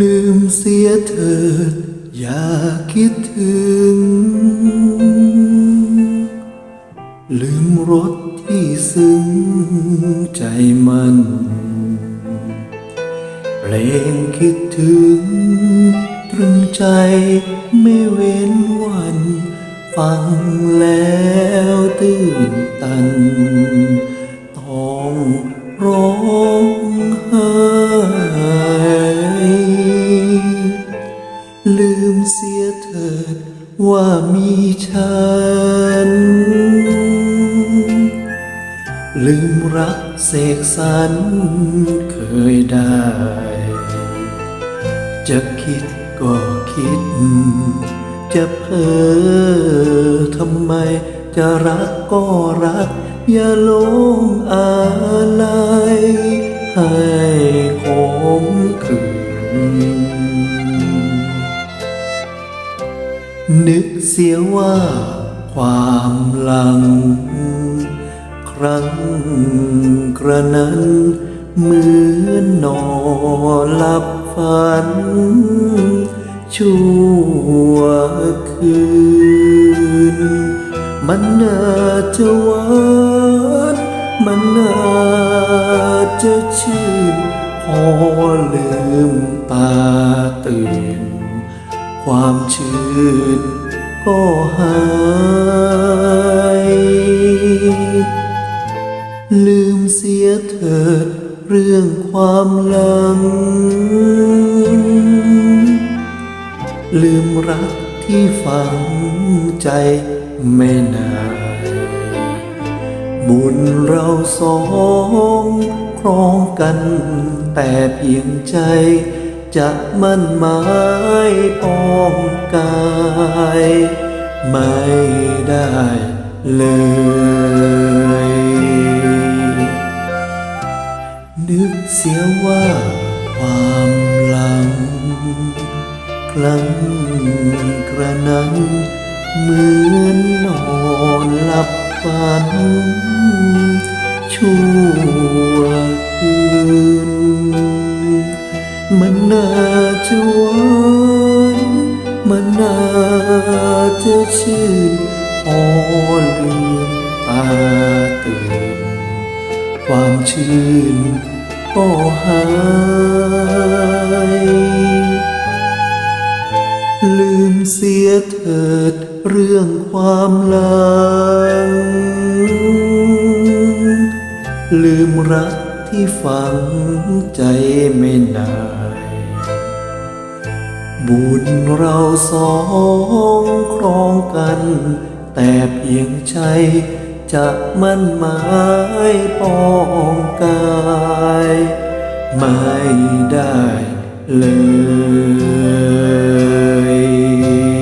ลืมเสียเถิด อย่าคิดถึง ลืมรสที่ซึ้งใจมัน เพลงคิดถึง ตรึงใจไม่เว้นวัน ฟังแล้วตื่นตัน เสียเถิดว่ามีฉัน ลืมรักเสกสรรเคยได้ จะคิดก็คิด จะเพ้อทำไม จะรักก็รัก อย่าลงอะไรให้ขม นึกเสียว่าความหลัง ครั้งกระนั้นเหมือนนอนหลับฝัน ชั่วคืน มันน่าจะหวานมันน่าจะชื่นพอลืมตาตื่น ความชื่นก็หายลืมเสียเถิดเรื่องความหลัง ลืมรักที่ฝังใจไม่นานบุญเราสองครองกันแต่เพียงใจจะมั่นหมายปอ กายไม่ได้เลยนึกเสียว่าความหลัง ครั้งกระนั้นเหมือนนอนหลับฝัน ชั่วคืนมันน่าจะหวา น่าจะชื่นพอลืมตาตื่น ความชื่นก็หายลืมเสียเถิดเรื่องความหลัง ลืมรักที่ฝังใจไม่นาย บุญเราสองครองกัน แต่เพียงใจจะมั่นหมายป้องกาย ไม่ได้เลย